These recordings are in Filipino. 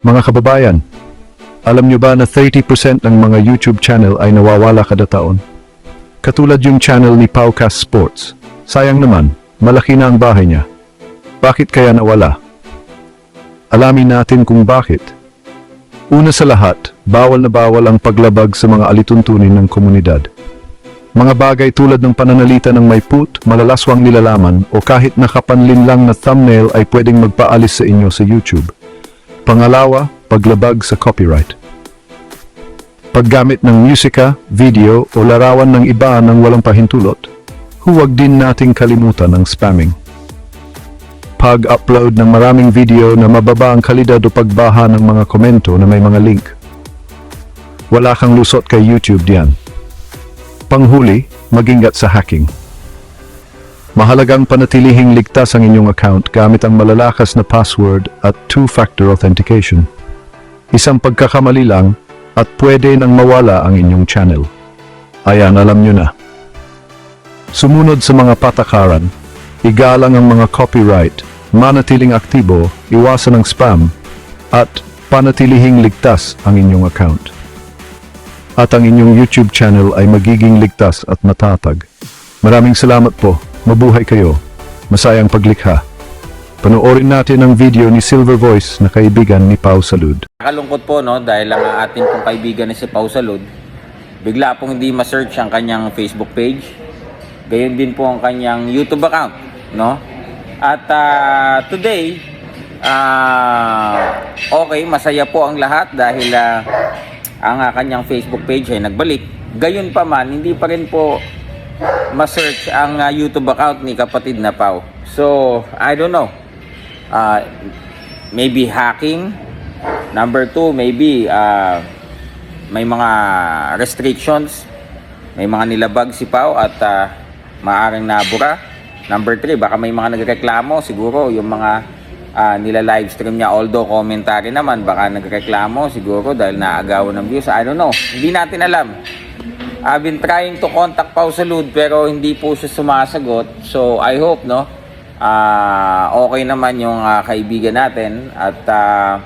Mga kababayan, alam nyo ba na 30% ng mga YouTube channel ay nawawala kada taon? Katulad yung channel ni Paucast Sports. Sayang naman, malaki na ang bahay niya. Bakit kaya nawala? Alamin natin kung bakit. Una sa lahat, bawal na bawal ang paglabag sa mga alituntunin ng komunidad. Mga bagay tulad ng pananalita ng may put, malalaswang nilalaman o kahit nakapanlin lang na thumbnail ay pwedeng magpaalis sa inyo sa YouTube. Pangalawa, paglabag sa copyright. Paggamit ng musika, video o larawan ng iba ng walang pahintulot, huwag din nating kalimutan ang spamming. Pag-upload ng maraming video na mababa ang kalidad o pagbaha ng mga komento na may mga link. Wala kang lusot kay YouTube diyan. Panghuli, magingat sa hacking. Mahalagang panatilihing ligtas ang inyong account gamit ang malalakas na password at two-factor authentication. Isang pagkakamali lang at pwede nang mawala ang inyong channel. Ayan, alam nyo na. Sumunod sa mga patakaran, igalang ang mga copyright, manatiling aktibo, iwasan ang spam, at panatilihing ligtas ang inyong account. At ang inyong YouTube channel ay magiging ligtas at matatag. Maraming salamat po. Mabuhay kayo. Masayang paglikha. Panoorin natin ang video ni Silver Voice na kaibigan ni Pau Salud. Nakalungkot po no dahil ang ating pong kaibigan na si Pau Salud bigla pong hindi ma-search ang kanyang Facebook page. Gayon din po ang kanyang YouTube account, no? At ah, today ah okay, masaya po ang lahat dahil ah, ang ah, kanyang Facebook page ay nagbalik. Gayon pa man, hindi pa rin po ma-search ang ah, YouTube account ni kapatid na Pau. So, I don't know. Ah, maybe hacking, Number two, maybe uh, may mga restrictions, may mga nilabag si Pau at uh, maaring nabura. Number three, baka may mga nagreklamo siguro yung mga uh, nila live stream niya although commentary naman baka nagreklamo siguro dahil naagawan ng views. I don't know. Hindi natin alam. I've been trying to contact Pau Salud pero hindi po siya sumasagot. So I hope no ah okay naman yung ah, kaibigan natin at ah,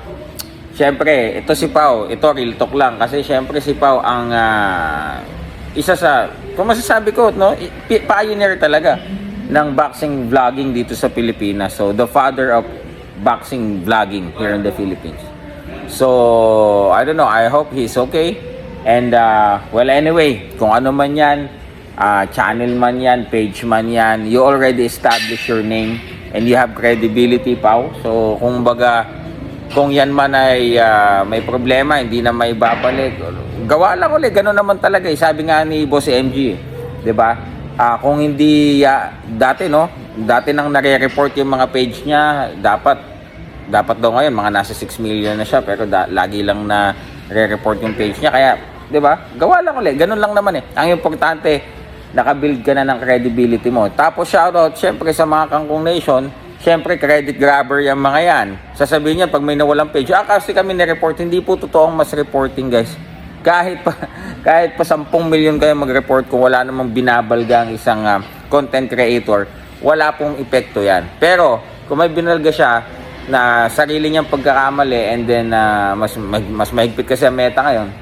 Siyempre, ito si Pau, ito real talk lang kasi siyempre si Pau ang ah, isa sa kung masasabi ko no, pioneer talaga ng boxing vlogging dito sa Pilipinas. So the father of boxing vlogging here in the Philippines. So, I don't know, I hope he's okay. And uh, well anyway, kung ano man 'yan, ah, channel man 'yan, page man 'yan, you already established your name and you have credibility, Pau. So, kung baga kung yan man ay ah, may problema, hindi na may babalik, gawa lang ulit. Ganun naman talaga. Eh. Sabi nga ni Boss MG, eh. 'di ba? Ah, kung hindi ah, dati no, dati nang nare-report yung mga page niya, dapat dapat daw ngayon mga nasa 6 million na siya pero da- lagi lang na re-report yung page niya kaya 'di ba? Gawa lang ulit. Ganun lang naman eh. Ang importante nakabuild ka na ng credibility mo. Tapos shoutout syempre sa mga Kangkong Nation, Siyempre, credit grabber yung mga yan. Sasabihin niya, pag may nawalang page, ah, kasi kami ni-report, hindi po totoong mas reporting, guys. Kahit pa, kahit pa 10 milyon kayo mag-report kung wala namang binabalga ang isang ah, content creator, wala pong epekto yan. Pero, kung may binalga siya na sarili niyang pagkakamali and then ah, mas, mas mahigpit kasi ang meta ngayon,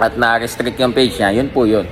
at na-restrict yung page niya, yun po yun.